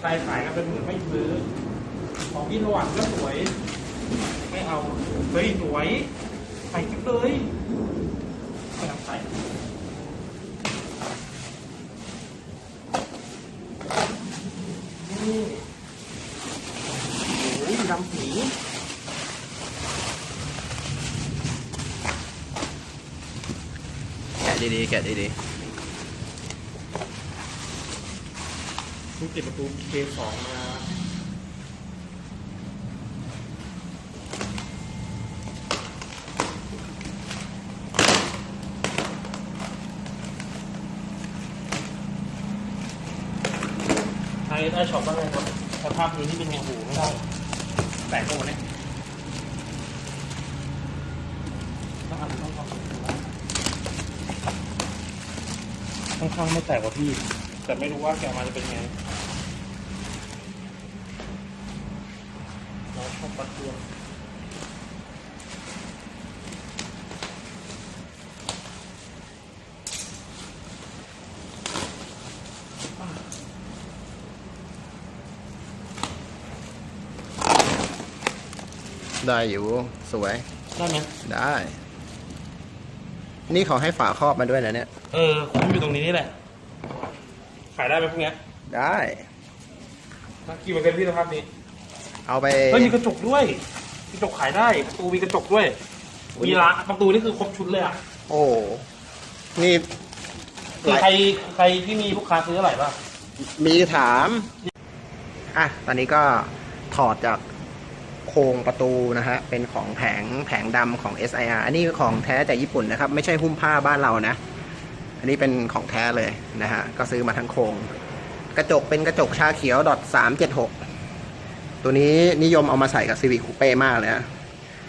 ใครขายกันเป็นหมื่นไม่ซื้อ ของพี่สว่างก็สวย ไม่เอาเฮ้ยสวยใส่กิ๊บเลยไม่เอาใส่นี่โอ้ยดำสีแกะดีๆแกะดีเพิ่งติดประตู K2 มาไอ้ได้ช็อปบ้างไงครับสภาพนี้ที่เป็นไงหูไม่ได้แตกหมดเนี่ยต้องทำต้องทำข้างๆไม่แตกกว่าพี่ แต่ไม่รู้ว่าแกะมาจะเป็นไงเราชอบปัดเตือนๆได้อยู่สวย ได้ไหมได้ นี่เขาให้ฝาครอบมาด้วยนะเนี่ย เออคุ้มอยู่ตรงนี้นี่แหละ ขายได้ไหมพวกเนี้ยได้ น่ากี่เหมือนกันพี่สภาพนี้เอาไปเฮ้ยมีกระจกด้วยกระจกขายได้ประตูมีกระจกด้วยมีละประตูนี่คือครบชุดเลยอะโอ้นี่คือใครใครที่มีลูกค้าซื้ออะไรบ้างมีถามอะตอนนี้ก็ถอดจากโครงประตูนะฮะเป็นของแผงแผงดำของ SIR อันนี้ของแท้จากญี่ปุ่นนะครับ ไม่ใช่หุ้มผ้าบ้านเรานะอั นนี้เป็นของแท้เลยนะฮะ ก็ซื้อมาทั้งโครง กระจกเป็นกระจกชาเขียวดอทสามเจ็ดหกตัวนี้นิยมเอามาใส่กับซีวิคูเป้มากเลยนะ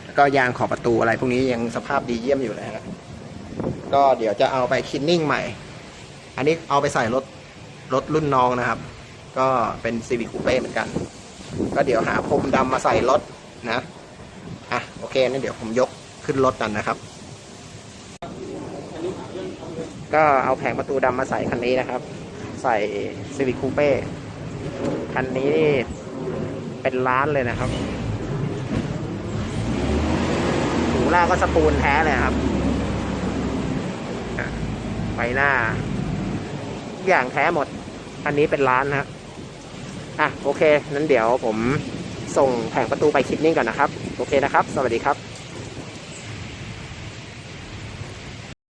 แล้วก็ยางขอบประตูอะไรพวกนี้ยังสภาพดีเยี่ยมอยู่เลยฮะก็เดี๋ยวจะเอาไปคินนิ่งใหม่ อันนี้เอาไปใส่รถรถรุ่นน้องนะครับ ก็เป็นซีวิคูเป้เหมือนกัน ก็เดี๋ยวหาพรมดำมาใส่รถนะ อะโอเคนั่นเดี๋ยวผมยกขึ้นรถกันนะครับ ก็เอาแผงประตูดำมาใส่คันนี้นะครับ ใส่ซีวิคูเป้คันนี้นี่เป็นล้านเลยนะครับหูล่าก็สปูนแท้เลยครับไฟหน้าทุกอย่างแท้หมด อันนี้เป็นร้านนะฮะอะโอเคนั้นเดี๋ยวผมส่งแผงประตูไปคิดนิ่งก่อนนะครับ โอเคนะครับ สวัสดีครับ